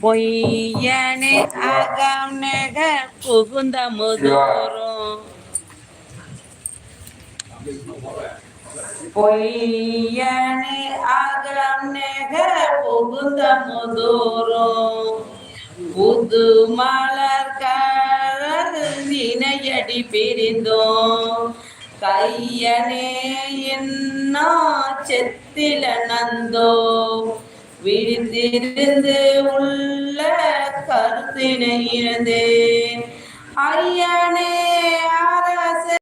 பொய்யனே அகம் நெகர் புகுந்த முதோறும் பொய்யனே அகம் நெகர் புகுந்த முதோறும் புது மலர் இணையடி பிரிந்தோம். கையனே என்னா செத்தில நந்தோ விழுந்திருந்து உள்ள கருத்தினை இருந்தேன் ஐயனே அரச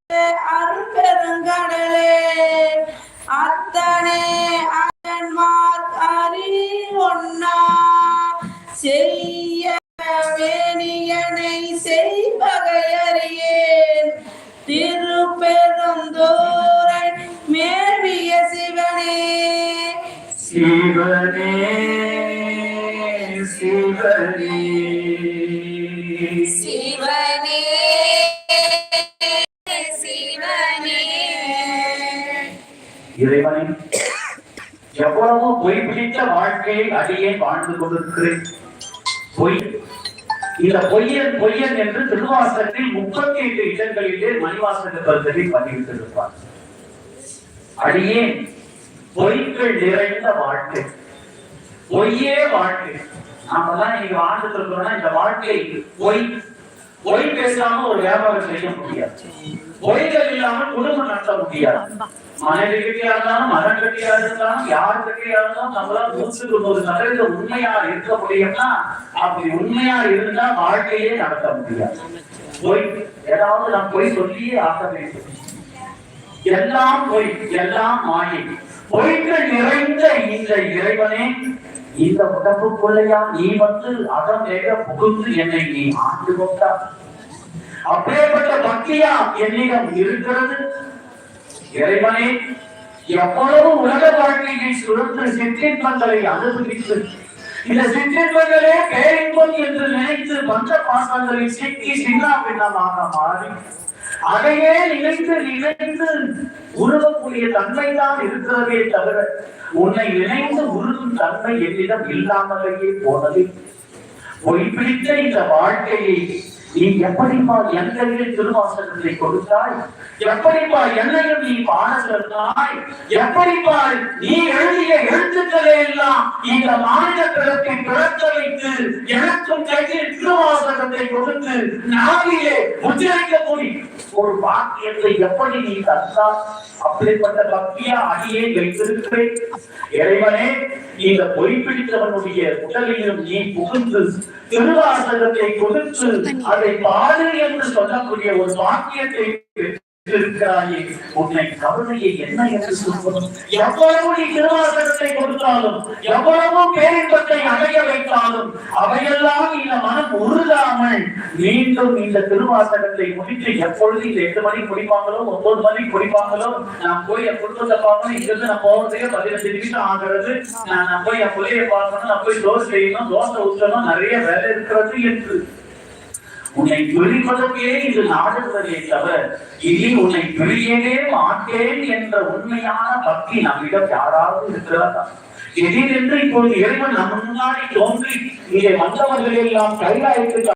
சிவனே சிவனே. சிவனே சிவனே. இறைவனை எவ்வளவு பொய் பிடித்த வாழ்க்கையை அடியே வாழ்ந்து கொண்டிருக்கிறேன். பொய். இந்த பொய்யன் பொய்யன் என்று திருவாசகத்தில் முப்பத்தி எட்டு இடங்களிலே மணிவாசக கருத்தரை பதிவிட்டிருப்பார். அடியே பொய்கள் நிறைந்த வாழ்க்கை. பொய்யே வாழ்க்கை. நாம தான் இன்னைக்கு வாழ்ந்துட்டு இருக்கோம்னா இந்த வாழ்க்கை பொய். பொய் பேசாம ஒரு வியாபாரம் செய்ய முடியாது. பொய்கள் இல்லாம குடும்பம் நடத்த முடியாது. மனைவி கட்டியா இருந்தாலும் மகன் கட்டியா இருந்தாலும் யார் கட்டியா இருந்தாலும் நம்மளால நூற்றுக்கு நூறு சதவீதம் உண்மையா இருக்க முடியும்னா அப்படி உண்மையா இருந்தா வாழ்க்கையே நடத்த முடியாது. பொய். ஏதாவது நான் பொய் சொல்லியே ஆக வேண்டும். எல்லாம் பொய் எல்லாம் மாயை. பொய்கள் நிறைந்த இந்த இறைவனே இந்த உடம்புக்குள்ளையா நீ வந்து அகம் வேக புகுந்து என்னை நீ ஆண்டு கொண்டா அப்படியேப்பட்ட பக்தியா என்னிடம் இருக்கிறது? இறைவனே எவ்வளவு உலக வாழ்க்கையை சுழன்று சிற்றின்பங்களை அனுபவித்து இந்த சிற்றின்பங்களே பேரின்பம் என்று நினைத்து பஞ்ச பாசங்களில் சிக்கி சின்னா பின்னமாக மாறி அதையே நினைத்து நினைத்து உருவக்கூடிய தன்மைதான் இருக்கிறதே தவிர உன்னை இணைந்து உருகும் தன்மை என்னிடம் இல்லாமலேயே போனது. பொய் பிடித்த இந்த வாழ்க்கையை நீ எப்படிப்பா என் திருவாசகத்தை கொடுத்தாய்? எப்படிப்பா என்னையும் நீ பாட சொன்னாய் எப்படிப்பா நீ எழுதிய எழுத்துக்களை எல்லாம் இந்த மாநில கிழக்கை பிறக்க வைத்து எனக்கும் கையில் திருவாசகத்தை கொடுத்து நாவிலே முத்திரைக்கக்கூடிய ஒரு பாக்கியத்தை எப்படி நீ தந்தாய் அப்படிப்பட்ட பக்தியா அடியே வைத்திருக்கிறேன். இறைவனே இந்த பொய் பிடித்தவனுடைய உடலிலும் நீ புகுந்து திருவாசகத்தை கொடுத்து அதை பாடு என்று சொல்லக்கூடிய ஒரு வாக்கியத்தை இருக்கிறாயே. உன்னை கருணையை என்ன என்று சொல்வது எவ்வளவு நீ திருவாசகத்தை கொடுத்தாலும் எவ்வளவு பேரின்பத்தை அடைய வைத்தாலும் அவையெல்லாம் இந்த மனம் உருகாமல் மீண்டும் இந்த திருவாசகத்தை முடித்து எப்பொழுது இந்த எட்டு மணிக்கு குடிப்பாங்களோ ஒன்பது மணிக்கு குடிப்பாங்களோ நான் போய் என் குடும்பத்தை பார்க்கணும். இங்கிருந்து நான் போறதுக்கு பதினஞ்சு நிமிஷம் ஆகிறது. நான் போய் என் பிள்ளையை பார்க்கணும். நான் போய் தோசை செய்யணும் தோசை ஊற்றணும். நிறைய வேலை இருக்கிறது என்று. உன்னை பிரிப்பதற்கே இது நாடுகிறதே தவிர இனி உன்னை பிரியவே மாட்டேன் என்ற உண்மையான பக்தி நம்மிடம் யாராவது இருக்கிறதா திடீரென்று இப்பொழுது இறைவன் நம் முன்னாடி தோன்றி இங்கே வந்தவர்கள் எல்லாம் கைலாயத்துக்கு